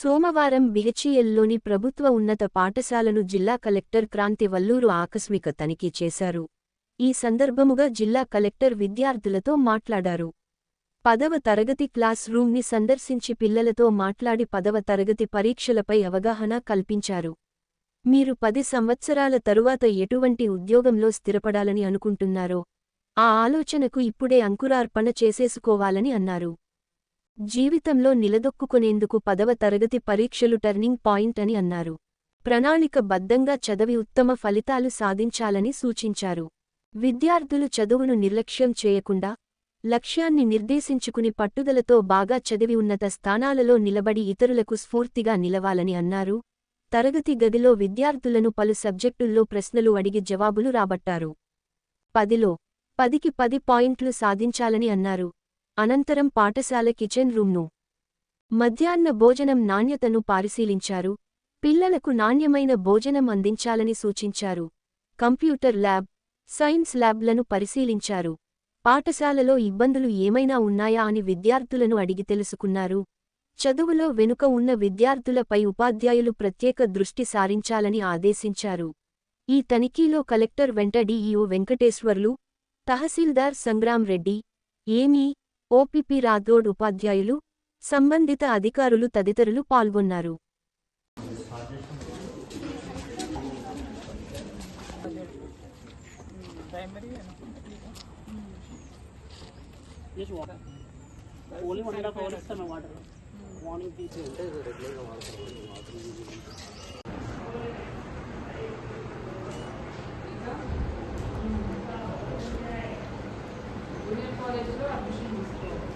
సోమవారం బిహెచ్ఈఎల్లోని ప్రభుత్వ ఉన్నత పాఠశాలను జిల్లా కలెక్టర్ క్రాంతి వల్లూరు ఆకస్మిక తనిఖీ చేశారు. ఈ సందర్భముగా జిల్లా కలెక్టర్ విద్యార్థులతో మాట్లాడారు. పదవ తరగతి క్లాస్ రూమ్ని సందర్శించి పిల్లలతో మాట్లాడి పదవ తరగతి పరీక్షలపై అవగాహన కల్పించారు. మీరు పది సంవత్సరాల తరువాత ఎటువంటి ఉద్యోగంలో స్థిరపడాలని అనుకుంటున్నారో ఆ ఆలోచనకు ఇప్పుడే అంకురార్పణ చేసేసుకోవాలని అన్నారు. జీవితంలో నిలదొక్కుకునేందుకు పదవ తరగతి పరీక్షలు టర్నింగ్ పాయింట్ అని అన్నారు. ప్రణాళిక బద్దంగా చదివి ఉత్తమ ఫలితాలు సాధించాలని సూచించారు. విద్యార్థులు చదువును నిర్లక్ష్యం చేయకుండా లక్ష్యాన్ని నిర్దేశించుకుని పట్టుదలతో బాగా చదివి ఉన్నత స్థానాలలో నిలబడి ఇతరులకు స్ఫూర్తిగా నిలవాలని అన్నారు. తరగతి గదిలో విద్యార్థులను పలు సబ్జెక్టుల్లో ప్రశ్నలు అడిగి జవాబులు రాబట్టారు. పదిలో పదికి పది పాయింట్లు సాధించాలని అన్నారు. అనంతరం పాఠశాల కిచెన్ రూమ్ను. మధ్యాహ్న భోజనం నాణ్యతను పరిశీలించారు. పిల్లలకు నాణ్యమైన భోజనం అందించాలని సూచించారు. కంప్యూటర్ ల్యాబ్ సైన్స్ ల్యాబ్లను పరిశీలించారు. పాఠశాలలో ఇబ్బందులు ఏమైనా ఉన్నాయా అని విద్యార్థులను అడిగి తెలుసుకున్నారు. చదువులో వెనుక ఉన్న విద్యార్థులపై ఉపాధ్యాయులు ప్రత్యేక దృష్టి సారించాలని ఆదేశించారు. ఈ తనిఖీలో కలెక్టర్ వెంట డిఈఓ వెంకటేశ్వర్లు తహసీల్దార్ సంగ్రాం రెడ్డి ఏమీ ఓపీపీ రాథోడ్ ఉపాధ్యాయులు సంబంధిత అధికారులు తదితరులు పాల్గొన్నారు. Just admission only one and half hour ఇస్తాను వాటర్ మార్నింగ్ తీసి జూనియర్ కాలేజీలో అడ్మిషన్ తీసుకోవాలి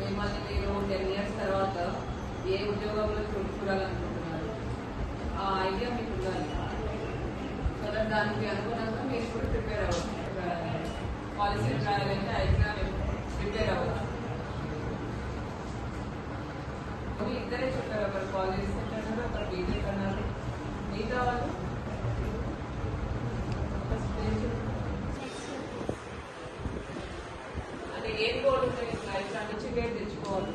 మిమ్మల్ని మీరు టెన్ ఇయర్స్ తర్వాత ఏ ఉద్యోగంలో చూడాలనుకుంటున్నారు ఆ ఐడియా మీకు ఉండాలి సో దానికి అనుగుణంగా మీరు కూడా ప్రిపేర్ అవ్వాలి పాలసీలు రాయాలంటే ఐడియా ప్రిపేర్ అవ్వాలి. ఇద్దరే చెప్పారు ఒకరు కాలేజ్ అంటున్నారు ఒకరు బీటెక్ అన్నారు మిగతా వాళ్ళు? అంటే ఏం గోల్ లైఫ్ మీకు లైఫ్ నుంచి పేరు తెచ్చుకోవాలి.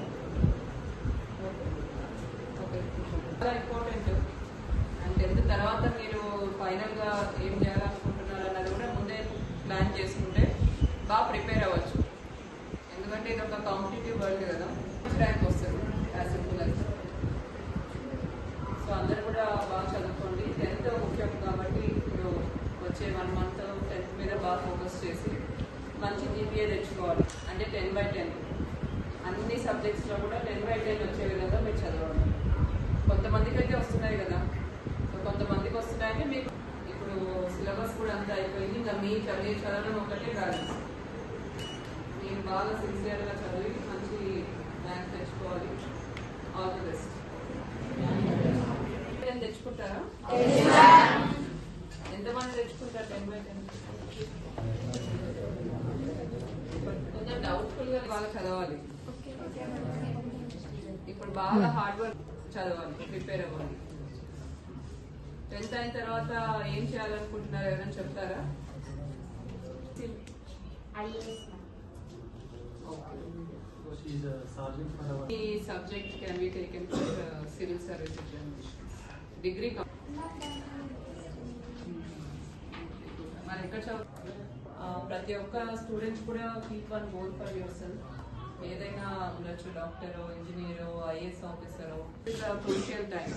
చాలా ఇంపార్టెంట్ అండ్ టెన్త్ తర్వాత మీరు ఫైనల్గా ఏం చేయాలనుకుంటున్నారు అన్నది కూడా ముందే ప్లాన్ చేసుకుంటే బాగా ప్రిపేర్ అవ్వచ్చు. ఎందుకంటే ఇది ఒక కాంపిటేటివ్ వరల్డ్ కదా. ర్యాంక్ వస్తారు యాజ్ సింపుల్ యాజ్ సో అందరు కూడా బాగా చదువుకోండి. టెన్త్ ముఖ్యం కాబట్టి ఇప్పుడు వచ్చే వన్ మంత్ టెన్త్ మీద బాగా ఫోకస్ చేసి మంచి జీపీఏ తెచ్చుకోవాలి. అంటే టెన్ బై టెన్ అన్ని సబ్జెక్ట్స్లో కూడా టెన్ బై టెన్ వచ్చే విధంగా మీరు చదవాలి కొంతమందికి అయితే వస్తున్నాయి కదా. సో కొంతమందికి వస్తున్నాయని మీకు ఇప్పుడు సిలబస్ కూడా అంతా అయిపోయింది. ఇంకా మీ చదివే చదవడం ఒకటే కాదు. మీరు బాగా సిన్సియర్గా చదివి మంచి ర్యాంక్ తెచ్చుకోవాలి. ఆల్ ది బెస్ట్ టెన్ తెచ్చుకుంటారా? ఎంతమంది తెచ్చుకుంటారు? Ten by ten? కొంచెం డౌట్ఫుల్గా బాగా చదవాలి. ఇప్పుడు బాగా హార్డ్ వర్క్ చదవాలి ప్రిపేర్ అవ్వాలి. టెన్త్ అయిన తర్వాత ఏం చేయాలనుకుంటున్నారు ఎవరైనా చెప్తారా? ఈ subject can be taken for civil service examination degree మరి ఎక్కడ చదువు ప్రతి ఒక్క స్టూడెంట్ కూడా keep one goal for yourself ఏదైనా ఉండొచ్చు డాక్టరో ఇంజనీరో ఐఏఎస్ ఆఫీసరో. క్రూషియల్ టైం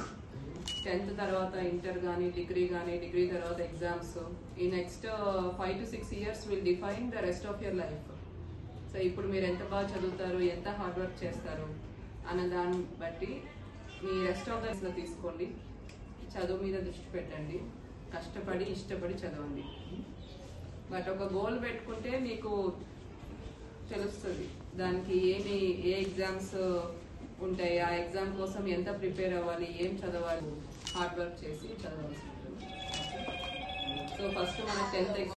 టెన్త్ తర్వాత ఇంటర్ కానీ డిగ్రీ కానీ డిగ్రీ తర్వాత ఎగ్జామ్స్. ఈ next five to six years will define the rest of your life so ఇప్పుడు మీరు ఎంత బాగా చదువుతారు ఎంత హార్డ్ వర్క్ చేస్తారు అన్న దాన్ని బట్టి మీ రెస్ట్ ఆఫ్లో తీసుకోండి. చదువు మీద దృష్టి పెట్టండి. కష్టపడి ఇష్టపడి చదవండి. బట్ ఒక గోల్ పెట్టుకుంటే మీకు తెలుస్తుంది. దానికి ఏమి ఏ ఎగ్జామ్స్ ఉంటాయి ఆ ఎగ్జామ్ కోసం ఎంత ప్రిపేర్ అవ్వాలి ఏం చదవాలి హార్డ్ వర్క్ చేసి చదవాల్సి ఉంటుంది. సో ఫస్ట్ మన టెన్త్